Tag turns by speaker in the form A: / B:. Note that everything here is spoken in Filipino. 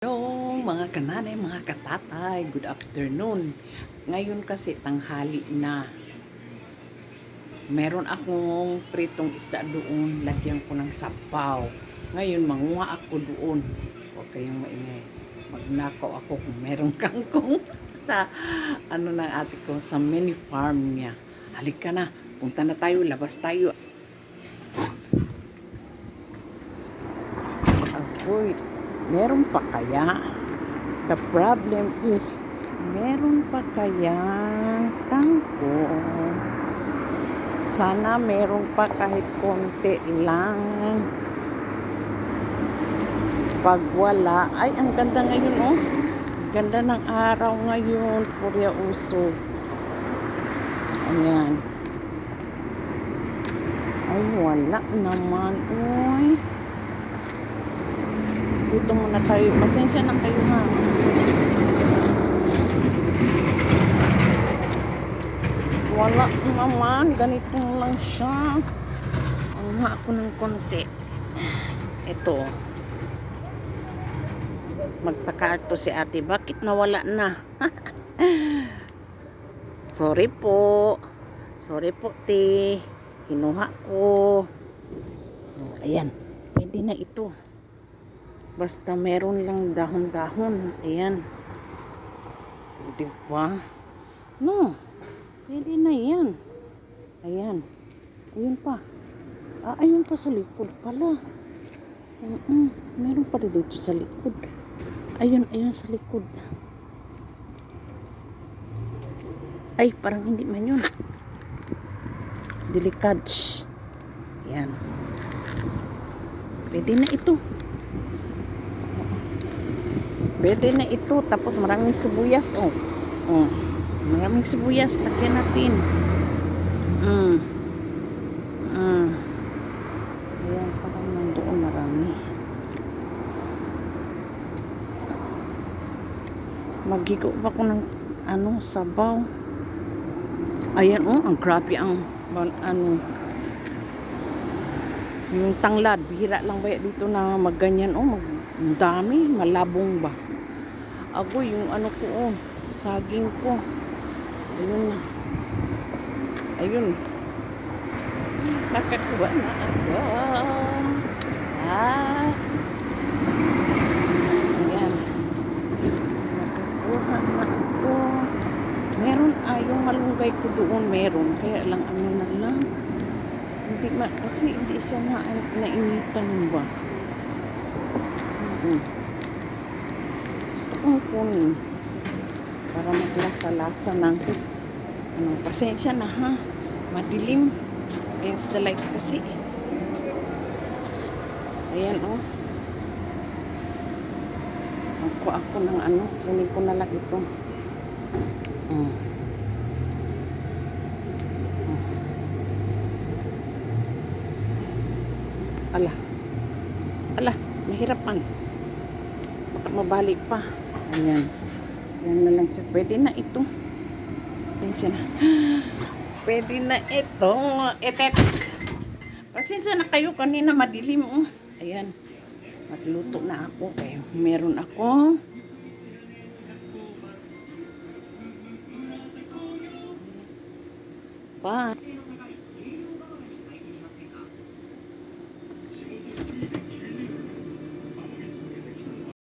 A: Hello mga kananay, mga katatay, good afternoon. Ngayon kasi tanghali na. Meron akong pritong isda doon, lagyan ko ng sabaw. Ngayon manguha ako doon. Huwag kayong maingay. Magnakaw ako kung meron kangkong sa ano ng ate ko, sa mini farm niya. Halika na, punta na tayo, labas tayo. Agoy, meron pa kaya? The problem is, meron pa kaya kangkong? Sana meron pa kahit konti lang. Pag wala, ay ang ganda ngayon oh. Ganda ng araw ngayon, Purya Usog. Ayan. Ay, wala naman. Uy. Dito muna tayo. Pasensya na kayo ha. Wala naman. Ganito lang siya. Ang ako ng konti. Ito. Magtaka ito si ate. Bakit nawala na? Sorry po. Sorry po, te. Kinuha ko. Ayan. Pwede na ito. Basta meron lang dahon-dahon. Ayan. Di ba? No. Pwede na yan. Ayan. Ayun pa. Ah, ayun pa sa likod pala. Mm Meron pa dito sa likod. Ayun, ayun sa likod. Ay, parang hindi man yun. Delicage. Ayan. Pwede na ito. Pwede na ito. Tapos maraming sibuyas. Oh. Oh. Maraming sibuyas. Lagyan natin. Mm. Mm. Ayan, parang nandoon marami. Magigo pa ko ng ano, sabaw. Ayan, oh, ang grabe ang ano, yung tanglad, bihira lang ba dito na magganyan, oh, mag, malabong ba? Ako, yung ano ko, oh, saging ko. Ayun na. Ayun. Nakakuha na ako. Ah. Ayan. Nakakuha na ako. Meron, ah, yung malunggay ko doon, meron. Kaya lang, ano na lang. Hindi ma, kasi hindi siya na, nainitan ba? Mm. Gusto kong kunin para maglasa-lasa ng ano, pasensya na ha. Madilim against the light kasi. Ayan oh. Ako ako ng ano, kunin ko na lang ito. Mm. Ala. Ala, mahirapan. Baka mabalik pa. Ayan. Yan na lang siya. Pwede na ito. Ayan siya na. Pwede na ito. Etet. Pasensya na kayo kanina madilim. Oh. Ayan. Magluto na ako. Kaya meron ako. Pa.